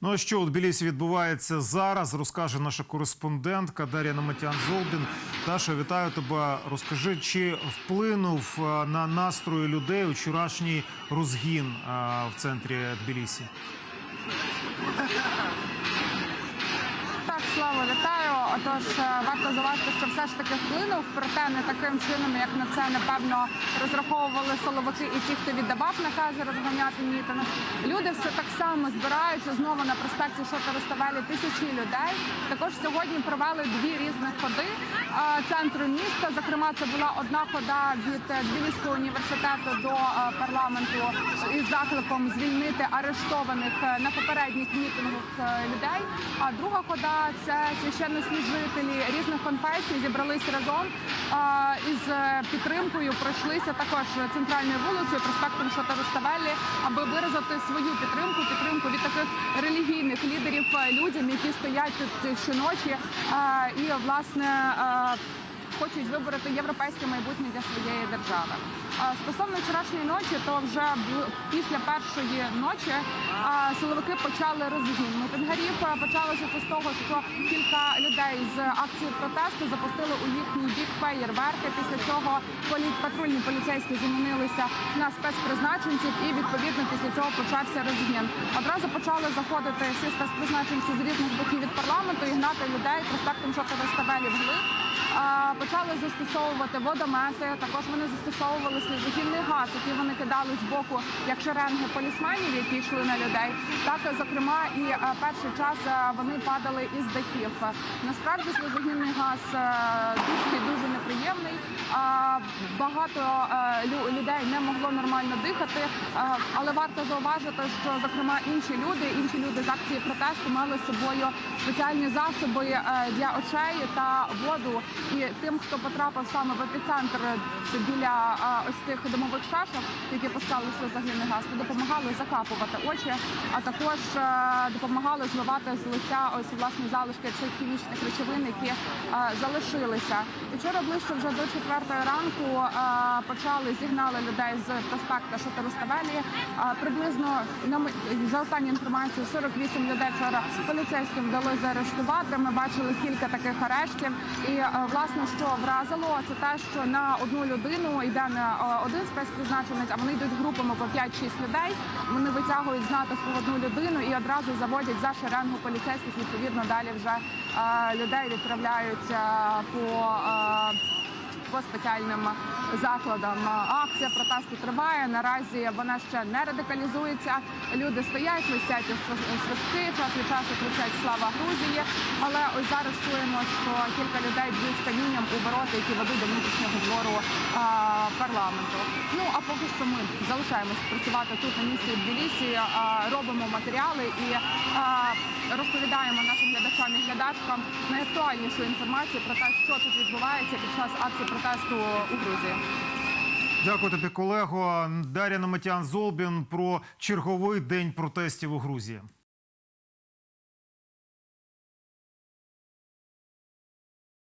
Ну а що у Тбілісі відбувається зараз, розкаже наша кореспондентка Дар'я Наметян Золбін. Даша, вітаю тебе. Розкажи, чи вплинув на настрої людей вчорашній розгін в центрі Тбілісі? Так, Слава, вітаю. Отож, е, варто зауважити, що все ж таки вплинув, проте не таким чином, як на це напевно розраховували силовики і ті, хто віддавав накази розганяти мітинг. Люди все так само збираються знову на проспекті Шота Руставелі тисячі людей. Також сьогодні провели дві різних ходи е, центру міста. Зокрема, це була одна хода від Тбіліського університету до е, парламенту із закликом звільнити арештованих на попередніх мітингах людей. А друга хода це священнослужителі різних конфесій зібрались разом із е, підтримкою. Пройшлися також центральною вулицею, проспектом Шотароставелі, аби виразити свою підтримку, підтримку від таких релігійних лідерів е, людям, які стоять тут щоночі і власне. Хочуть вибороти європейське майбутнє для своєї держави. Стосовно вчорашньої ночі, то вже після першої ночі силовики почали розгін мітингарів. Почалося з того, що кілька людей з акції протесту запустили у їхній бік феєрверки. Після цього полі- патрульні поліцейські замінилися на спецпризначенців, і відповідно після цього почався розгін. Одразу почали заходити всі спецпризначенці з різних боків від парламенту і гнати людей проспектом Шота Ставелі вглиб. Почали застосовувати водомети. Також вони застосовували сльозогінний газ, який вони кидали з боку як шеренги полісменів, які йшли на людей. Так, зокрема, і перший час вони падали із дахів. Насправді сльозогінний газ дуже дуже неприємний. Багато лю- людей не могло нормально дихати, але варто зауважити, що зокрема інші люди, інші люди з акції протесту мали з собою спеціальні засоби для очей та воду. І тим, хто потрапив саме в епіцентр біля ось цих домових шашок, які пускали сльозогінний газ, то допомагали закапувати очі, а також е, допомагали зливати з лиця ось власне залишки цих хімічних речовин, які залишилися. Вчора ближче вже до четвертої ранку почали зігнали людей з проспекта Шоторуставелі. Е, Приблизно за останню інформацію 48 людей вчора поліцейським вдалося заарештувати. Ми бачили кілька таких арештів. І е, власне, що вразило, це те, що на одну людину йде не е, один спецпризначенець, а вони йдуть групами по 5-6 людей. Вони витягують з натовпу одну людину і одразу заводять за шеренгу поліцейських. Відповідно, далі вже е, людей відправляють е, по. По спеціальним закладам. Акція протесту триває. Наразі вона ще не радикалізується. Люди стоять, висять свистки, час від часу кричать Слава Грузії. Але ось зараз чуємо, що кілька людей б'ють камінням у ворота, які ведуть до внутрішнього двору парламенту. Ну а поки що ми залишаємось працювати тут на місці в Тбілісі, а, робимо матеріали і розповідаємо нашим глядачам і глядачкам найактуальнішу інформацію про те, що тут відбувається під час акції протесту у Грузії. Дякую тобі, колего. Дар'я Наметян Золбін про черговий день протестів у Грузії.